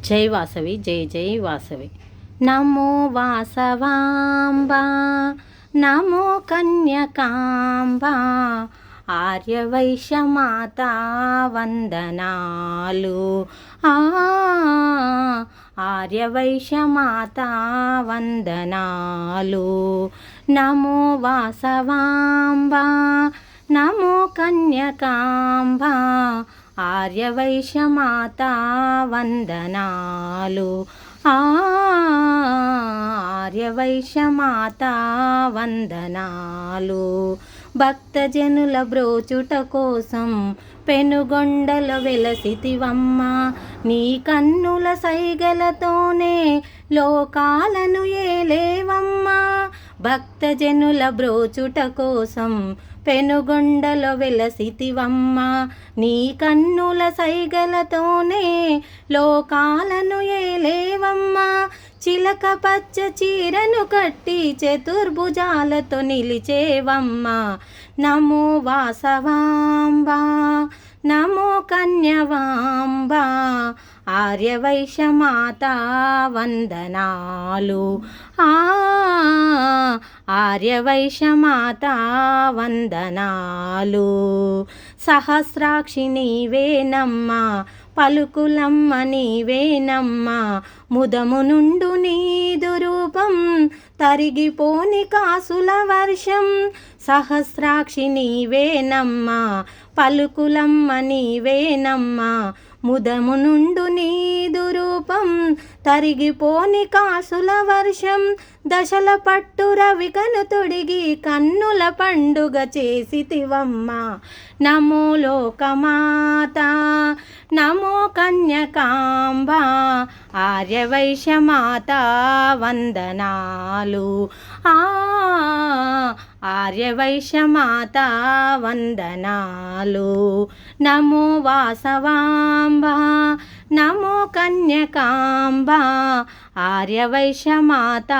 జై వాసవి జై జై వాసవి. నమో వాసవాంబా నమో కన్యకాంబా ఆర్యవైశ్యమాత వందనాలు. ఆ ఆర్యవైశ్యమాత వందనాలు. నమో వాసవాంబా నమో కన్యకాంబా ఆర్యవైశ్యమాత వందనాలు. ఆ ఆర్యవైశ్యమాత వందనాలు. భక్తజనుల బ్రోచుట కోసం పెనుగొండల వెలసితివమ్మ. నీ కన్నుల సైగలతోనే లోకాలను ఏలేవమ్మా. భక్తజనుల బ్రోచుట కోసం పెనుగొండలో వెలసితివమ్మ నీ కన్నుల సైగలతోనే లోకాలను ఏలేవమ్మా. చిలక పచ్చ చీరను కట్టి చతుర్భుజాలతో నిలిచేవమ్మా. నమో వాసవాంబా నమో కన్యవాంబా ఆర్యవైశ్యమాత వందనాలు ఆ ఆర్యవైశ్యమాత వందనాలు సహస్రాక్షి నీవేనమ్మా పలుకులమ్మ నీవేనమ్మా ముదము నుండు నీదు రూపం తరిగిపోని కాసుల వర్షం. సహస్రాక్షి నీవేనమ్మా పలుకులమ్మ నీవేనమ్మా ముదము నుండు నీదు రూపం. తరిగిపోని కాసుల వర్షం. దశల పట్టు రవికను తొడిగి కన్నుల పండుగ చేసితివమ్మ. నమో లోకమాత. నమో కన్యకాంబ. ఆర్యవైశ్యమాత వందనాలు. ఆ ఆర్యవైశ్యమాత వందనాలు. నమో వాసవాంబ నమో కన్యకాంబ ఆర్యవైశ్యమాత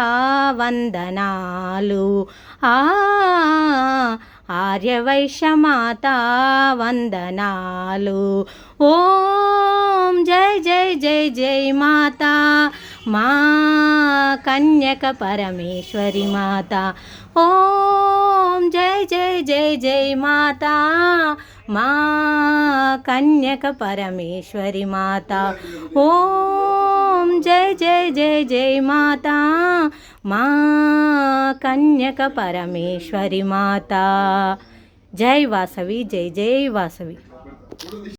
వందనాలు. ఆ ఆర్యవైశ్యమాత వందనాలు. ఓం జై జై జై జై మాత. మా కన్యక పరమేశ్వరి మాత. ఓం జై జై జై జై మాత. మా కన్యక పరమేశ్వరి మాత. ఓం జై జై జై జై మాత. మా కన్యక పరమేశ్వరి మాత. జై వాసవి జై జై వాసవి.